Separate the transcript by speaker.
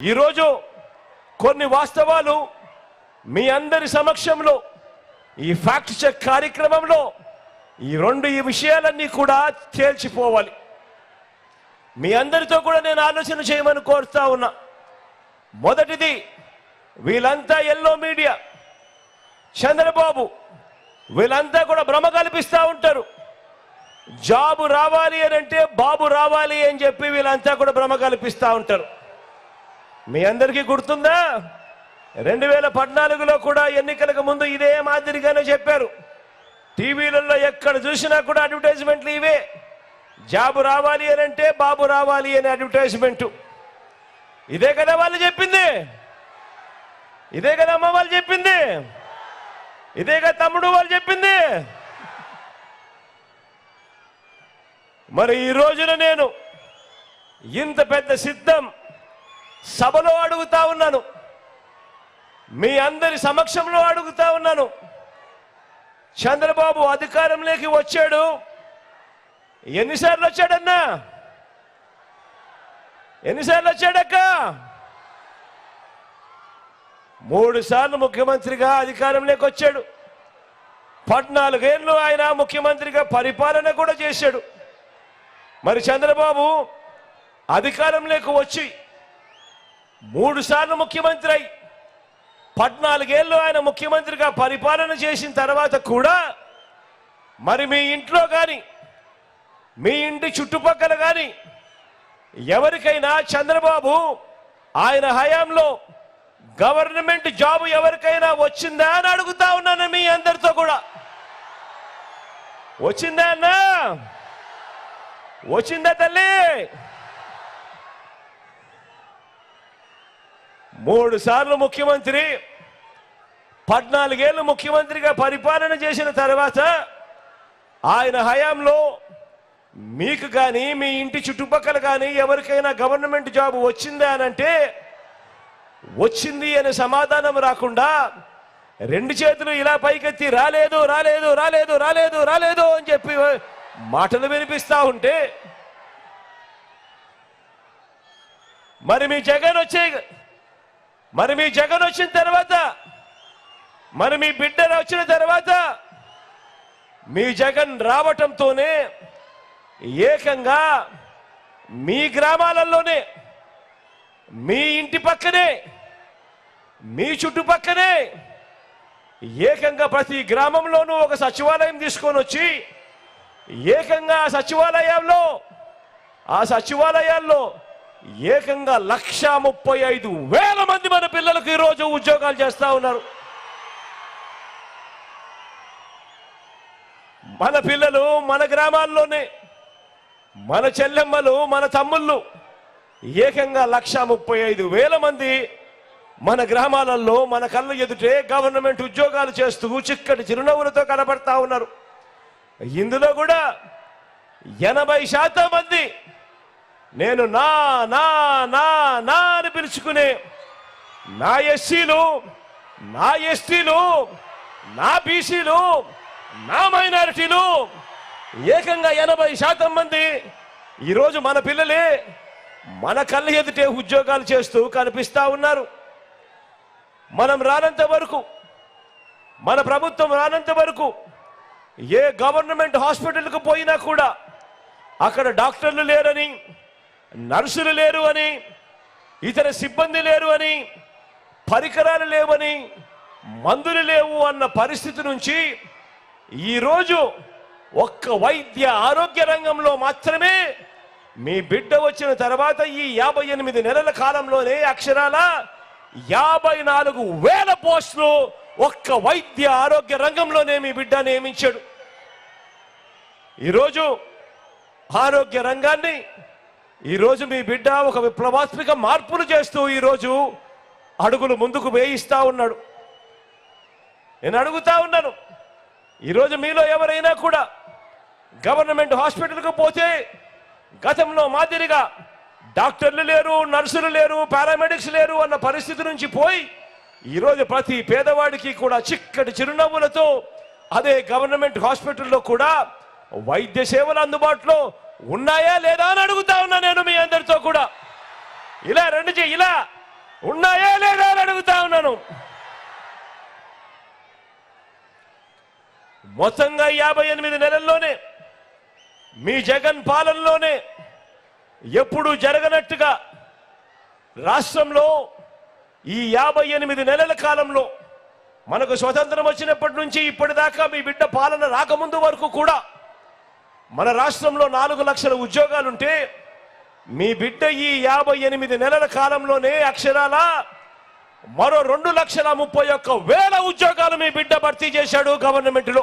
Speaker 1: ఈరోజు కొన్ని వాస్తవాలు మీ అందరి సమక్షంలో ఈ ఫ్యాక్ట్ చెక్ కార్యక్రమంలో ఈ రెండు ఈ విషయాలన్నీ కూడా తేల్చిపోవాలి. మీ అందరితో కూడా నేను ఆలోచన చేయమని కోరుతా ఉన్నా. మొదటిది వీళ్ళంతా ఎల్లో మీడియా చంద్రబాబు వీళ్ళంతా కూడా భ్రమ కల్పిస్తూ ఉంటారు. జాబు రావాలి అని అంటే బాబు రావాలి అని చెప్పి వీళ్ళంతా కూడా భ్రమ కల్పిస్తూ ఉంటారు. మీ అందరికీ గుర్తుందా? రెండు వేల పద్నాలుగులో కూడా ఎన్నికలకు ముందు ఇదే మాదిరిగానే చెప్పారు. టీవీలలో ఎక్కడ చూసినా కూడా అడ్వర్టైజ్మెంట్లు ఇవే. జాబు రావాలి అని అంటే బాబు రావాలి అనే అడ్వర్టైజ్మెంట్. ఇదే కదా వాళ్ళు చెప్పింది? ఇదే కదా అమ్మ వాళ్ళు చెప్పింది? ఇదే కదా తమ్ముడు వాళ్ళు చెప్పింది? మరి ఈ రోజున నేను ఇంత పెద్ద సిద్ధం సభలో అడుగుతా ఉన్నాను. మీ అందరి సమక్షంలో అడుగుతా ఉన్నాను. చంద్రబాబు అధికారంలోకి వచ్చాడు. ఎన్నిసార్లు వచ్చాడన్నా ఎన్నిసార్లు వచ్చాడక్క మూడు సార్లు ముఖ్యమంత్రిగా అధికారంలోకి వచ్చాడు. పద్నాలుగేళ్ళు ఆయన ముఖ్యమంత్రిగా పరిపాలన కూడా చేశాడు. మరి చంద్రబాబు అధికారంలోకి వచ్చి మూడు సార్లు ముఖ్యమంత్రి. అయి పద్నాలుగేళ్ళు ఆయన ముఖ్యమంత్రిగా పరిపాలన చేసిన తర్వాత కూడా మరి మీ ఇంట్లో కానీ మీ ఇంటి చుట్టుపక్కల కానీ ఎవరికైనా చంద్రబాబు ఆయన హయాంలో గవర్నమెంట్ జాబ్ ఎవరికైనా వచ్చిందా అని అడుగుతా ఉన్నాను మీ అందరితో కూడా. వచ్చిందా అన్నా? వచ్చిందా తల్లి? మూడు సార్లు ముఖ్యమంత్రి పద్నాలుగేళ్ళు ముఖ్యమంత్రిగా పరిపాలన చేసిన తర్వాత ఆయన హయాంలో మీకు కానీ మీ ఇంటి చుట్టుపక్కల కానీ ఎవరికైనా గవర్నమెంట్ జాబ్ వచ్చిందా అనంటే వచ్చింది అనే సమాధానం రాకుండా రెండు చేతులు ఇలా పైకెత్తి రాలేదు రాలేదు రాలేదు రాలేదు రాలేదు అని చెప్పి మాటలు వినిపిస్తా ఉంటే మరి మీ జగన్ వచ్చే మరి మీ జగన్ వచ్చిన తర్వాత మరి మీ బిడ్డ వచ్చిన తర్వాత మీ జగన్ రావటంతోనే ఏకంగా మీ గ్రామాలలోనే మీ ఇంటి పక్కనే మీ చుట్టుపక్కనే ఏకంగా ప్రతి గ్రామంలోనూ ఒక సచివాలయం తీసుకొని వచ్చి ఏకంగా ఆ సచివాలయంలో ఆ సచివాలయాల్లో ఏకంగా లక్ష ముప్పై ఐదు వేల మంది మన పిల్లలకు ఈరోజు ఉద్యోగాలు చేస్తూ ఉన్నారు. మన పిల్లలు మన గ్రామాల్లోనే మన చెల్లెమ్మలు మన తమ్ముళ్ళు ఏకంగా లక్ష ముప్పై ఐదు వేల మంది మన గ్రామాలలో మన కళ్ళ ఎదుటే గవర్నమెంట్ ఉద్యోగాలు చేస్తూ చిక్కటి చిరునవ్వులతో కనబడతా ఉన్నారు. ఇందులో కూడా ఎనభై శాతం మంది నేను నా నా నా నా అని పిలుచుకునే నా ఎస్సీలు నా ఎస్టీలు నా బీసీలు నా మైనారిటీలు ఏకంగా ఎనభై శాతం మంది ఈరోజు మన పిల్లలే మన కళ్ళ ఎదుటే ఉద్యోగాలు చేస్తూ కనిపిస్తూ ఉన్నారు. మనం రానంత వరకు మన ప్రభుత్వం రానంత వరకు ఏ గవర్నమెంట్ హాస్పిటల్కు పోయినా కూడా అక్కడ డాక్టర్లు లేరని నర్సులు లేరు అని ఇతర సిబ్బంది లేరు అని పరికరాలు లేవని మందులు లేవు అన్న పరిస్థితి నుంచి ఈరోజు ఒక్క వైద్య ఆరోగ్య రంగంలో మాత్రమే మీ బిడ్డ వచ్చిన తర్వాత ఈ యాభై ఎనిమిది నెలల కాలంలోనే అక్షరాల యాభై నాలుగు వేల పోస్టులు ఒక్క వైద్య ఆరోగ్య రంగంలోనే మీ బిడ్డ నియమించాడు. ఈరోజు ఆరోగ్య రంగాన్ని ఈరోజు మీ బిడ్డ ఒక విప్లవాత్మక మార్పులు చేస్తూ ఈరోజు అడుగులు ముందుకు వేయిస్తా ఉన్నాడు. నేను అడుగుతా ఉన్నాను. ఈరోజు మీలో ఎవరైనా కూడా గవర్నమెంట్ హాస్పిటల్కు పోతే గతంలో మాదిరిగా డాక్టర్లు లేరు నర్సులు లేరు పారామెడిక్స్ లేరు అన్న పరిస్థితి నుంచి పోయి ఈరోజు ప్రతి పేదవాడికి కూడా చిక్కటి చిరునవ్వులతో అదే గవర్నమెంట్ హాస్పిటల్లో కూడా వైద్య సేవలు అందుబాటులో ఉన్నాయా లేదా అని అడుగుతా ఉన్నా నేను మీ అందరితో కూడా. ఇలా రెండు చే ఇలా ఉన్నాయా లేదా అని అడుగుతా ఉన్నాను. మొత్తంగా యాభై ఎనిమిది నెలల్లోనే మీ జగన్ పాలనలోనే ఎప్పుడు జరగనట్టుగా రాష్ట్రంలో ఈ యాభై ఎనిమిది నెలల కాలంలో మనకు స్వతంత్రం వచ్చినప్పటి నుంచి ఇప్పటిదాకా మీ బిడ్డ పాలన రాకముందు వరకు కూడా మన రాష్ట్రంలో నాలుగు లక్షల ఉద్యోగాలుంటే మీ బిడ్డ ఈ యాభై ఎనిమిది నెలల కాలంలోనే అక్షరాల మరో రెండు లక్షల ముప్పై ఒక్క వేల ఉద్యోగాలు మీ బిడ్డ భర్తీ చేశాడు గవర్నమెంట్లో.